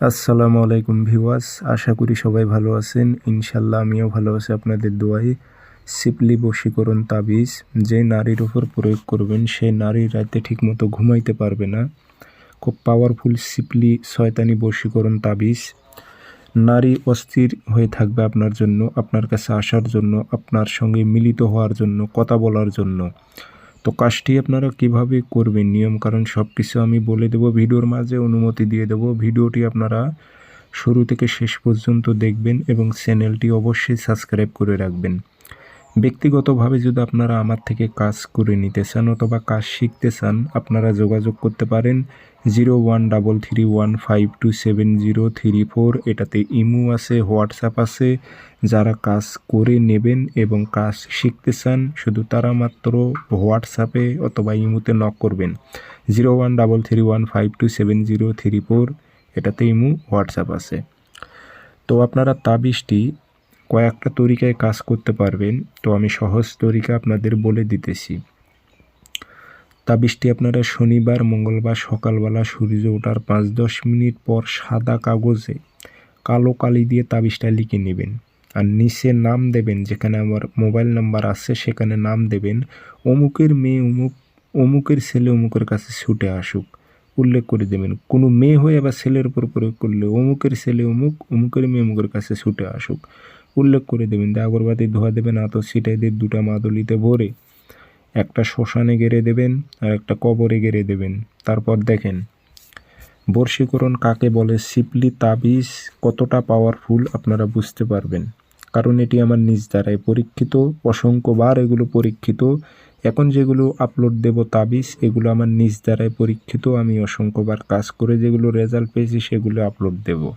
আসসালামু আলাইকুম ভিওয়াস আশা করি সবাই ভালো আছেন। ইনশাল্লাহ আমিও ভালো আছি। আপনাদের দোয়াই সিপলি বশীকরণ তাবিজ, যে নারীর ওপর প্রয়োগ করবেন, সেই নারী রাতে ঠিকমতো ঘুমাইতে পারবে না। খুব পাওয়ারফুল সিপলি শয়তানি বশীকরণ তাবিজ। নারী অস্থির হয়ে থাকবে আপনার জন্য, আপনার কাছে আসার জন্য, আপনার সঙ্গে মিলিত হওয়ার জন্য, কথা বলার জন্য। তো কাজটি আপনারা কীভাবে করবেন? নিয়ম কারণ সব কিছু আমি বলে দেব, ভিডিওর মাঝে অনুমতি দিয়ে দেব। ভিডিওটি আপনারা শুরু থেকে শেষ পর্যন্ত দেখবেন এবং চ্যানেলটি অবশ্যই সাবস্ক্রাইব করে রাখবেন। ব্যক্তিগতভাবে যদি আপনারা আমার থেকে কাজ করে নিতে চান অথবা কাজ শিখতে চান, আপনারা যোগাযোগ করতে পারেন zero one double three one five two seven zero three four. এটাতে ইমো আছে, হোয়াটসঅ্যাপ আছে। যারা কাজ করে নেবেন এবং কাজ শিখতে চান, শুধু তারা মাত্র হোয়াটসঅ্যাপে অথবা ইমোতে নক করবেন। Zero one double three one five two seven zero three four. এটাতে ইমো, হোয়াটসঅ্যাপ আছে। তো আপনারা তাবিজটি কয়েকটা তরিকায় কাজ করতে পারবেন, তো আমি সহজ তরিকা আপনাদের বলে দিতেছি। তাবিজটি আপনারা শনিবার, মঙ্গলবার সকালবেলা সূর্য ওঠার পাঁচ দশ মিনিট পর সাদা কাগজে কালো কালি দিয়ে তাবিজটা লিখে নেবেন। আর নিচে নাম দেবেন, যেখানে আমার মোবাইল নাম্বার আছে, সেখানে নাম দেবেন, অমুকের মেয়ে অমুক, অমুকের ছেলে অমুকের কাছে ছুটে আসুক। উল্লেখ করে দেবেন, কোনো মেয়ে হয়ে বা ছেলের উপর প্রয়োগ করলে অমুকের ছেলে অমুক, অমুকের মেয়ে অমুকের কাছে ছুটে আসুক। উল্লেখ করে দেবেন দিয়ে আগরবাতি ধোয়া দেবেন আতর ছিটাই দিয়ে দুটা মাদলিতে ভরে, একটা শ্মশানে গেড়ে দেবেন আর একটা কবরে গেড়ে দেবেন। তারপর দেখেন, বর্ষীকরণ কাকে বলে? সিপলি তাবিজ কতটা পাওয়ারফুল আপনারা বুঝতে পারবেন। কারণ এটি আমার নিজ দ্বারাই পরীক্ষিত, অসংখ্যবার এগুলো পরীক্ষিত। এখন যেগুলো আপলোড দেব তাবিজ, এগুলো আমার নিজ দ্বারাই পরীক্ষিত। আমি অসংখ্যবার কাজ করে যেগুলো রেজাল্ট পেয়েছি, সেগুলো আপলোড দেব।